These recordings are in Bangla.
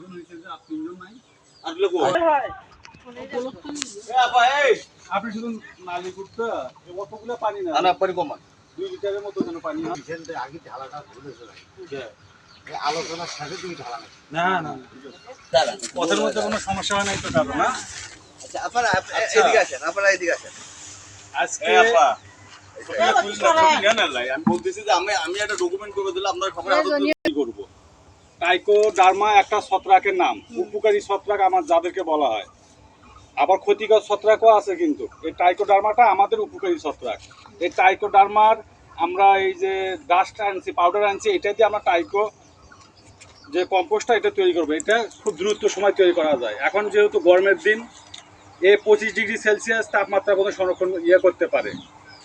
ছয়জন হয়েছে যে আর তিনজন নাই? আর লোক আপনি শুধু নালি করতে অতগুলো পানি না। আনা পানি কমান দুই লিটারের মতো যেন পানি হয়। আগে ঢালাটা ভুলেছে আলোচনার সাথে তুমি ঢালা না না। না পথের মধ্যে কোনো সমস্যা হয় নাই তো কারও না? আচ্ছা আপনারা আপ- এ- এদিকে আসেন আপনারা এদিকে আসেন। আজকে আমি বলতেছি যে আমি আমি একটা ডকুমেন্ট করে দিলে আপনার খবর হাতে করব? টাইকো ডার্মা একটা ছত্রাকের নাম। উপকারী ছত্রাক আমার যাদেরকে বলা হয়। আবার ক্ষতিকর ছত্রাকও আছে কিন্তু। এই টাইকো ডার্মাটা আমাদের উপকারী ছত্রাক। এই টাইকো ডার্মার আমরা এই যে ডাস্ট আনছি, পাউডার আনছি, এটা দিয়ে আমরা টাইকো যে কম্পোস্টটা এটা তৈরি করব। এটা খুব দ্রুত সময় তৈরি করা যায়। এখন যেহেতু গরমের দিন, এ পঁচিশ ডিগ্রি সেলসিয়াস তাপমাত্রা পর্যন্ত সংরক্ষণ ইয়ে করতে পারে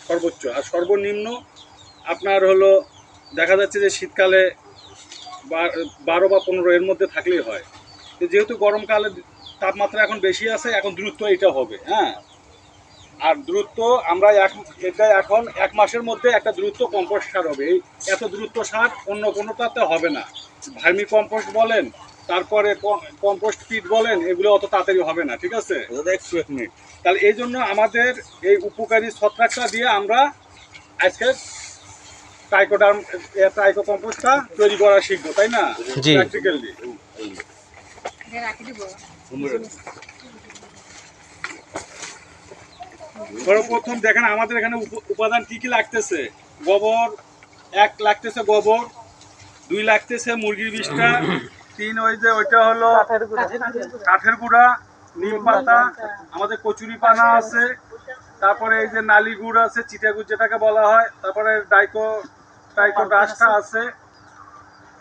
সর্বোচ্চ। আর সর্বনিম্ন আপনার হলো দেখা যাচ্ছে যে শীতকালে বারো বা পনেরো এর মধ্যে থাকলেই হয়। তো যেহেতু গরমকালে তাপমাত্রা এখন বেশি আছে এখন দ্রুত এটা হবে হ্যাঁ? আর দ্রুত আমরা এক এটা এখন এক মাসের মধ্যে একটা দ্রুত কম্পোস্ট সার হবে। এই এত দ্রুত সার অন্য কোনোটাতে হবে না। ভার্মি কম্পোস্ট বলেন তারপরে কম্পোস্ট পিট বলেন এগুলো অত তাড়াতাড়ি হবে না ঠিক আছে? একশো এক মিনিট। তাহলে এই জন্য আমাদের এই উপকারী ছত্রাকটা দিয়ে আমরা আজকে টাইকোডার্ম টাইকো কম্পোস্টটা তৈরি করা শিখব তাই না? জি। প্র্যাকটিক্যালি সর্বপ্রথম দেখেন আমাদের এখানে উপ- উপাদান কি কি লাগতেছে? গোবর এক লাগতেছে গোবর দুই লাগতেছে মুরগির বিষটা তিন ওই যে ওইটা হলো কাঠের গুঁড়া নিম পাতা আমাদের কচুরি পানা আছে তারপরে এই যে নালি গুড় আছে চিটাগুড় যেটাকে বলা হয় তারপরে ডাইকো ডাইকো ডাসটা আছে।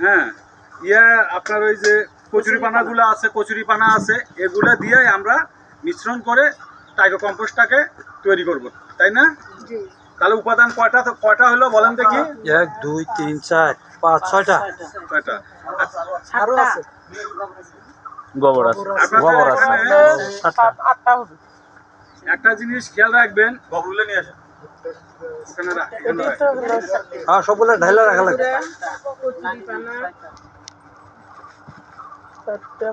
হ্যাঁ ইয়ে আপনার ওই যে কচুরি পানাগুলো আছে কচুরি পানা আছে এগুলো দিয়ে আমরা মিশ্রণ করে টাইকো কম্পোস্টটাকে তৈরি করব তাই না? তাহলে উপাদান কয়টা কয়টা হলো বলেন দেখি। এক দুই তিন চার পাঁচ ছয়টা। কয়টা আরও আছে। গোবর আছে। গোবর আছে। আটটা হবে। একটা জিনিস খেয়াল রাখবেন নিয়ে আসেন। হ্যাঁ সবগুলো ঢাইলা রাখা লাগবে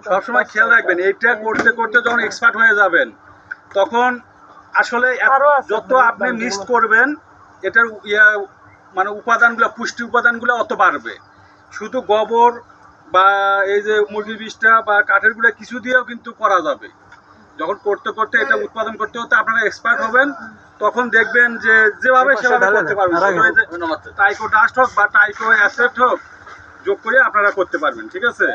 সবসময় খেয়াল রাখবেন এইটা করতে করতে যখন এক্সপার্ট হয়ে যাবেন তখন আসলে। যত আপনি মিক্স করবেন এটার ইয়া মানে উপাদানগুলো পুষ্টি উপাদানগুলো অত বাড়বে শুধু গোবর বা এই যে মুরগির বিষটা বা কাঠের গুঁড়া কিছু দিয়েও কিন্তু করা যাবে যখন করতে করতে এটা উৎপাদন করতে করতে আপনারা এক্সপার্ট হবেন তখন দেখবেন যে যেভাবে সেভাবে করতে পারবেন। টাইকো ডাস্ট হোক বা টাইকো অ্যাসেট হোক যোগ করে আপনারা করতে পারবেন ঠিক আছে?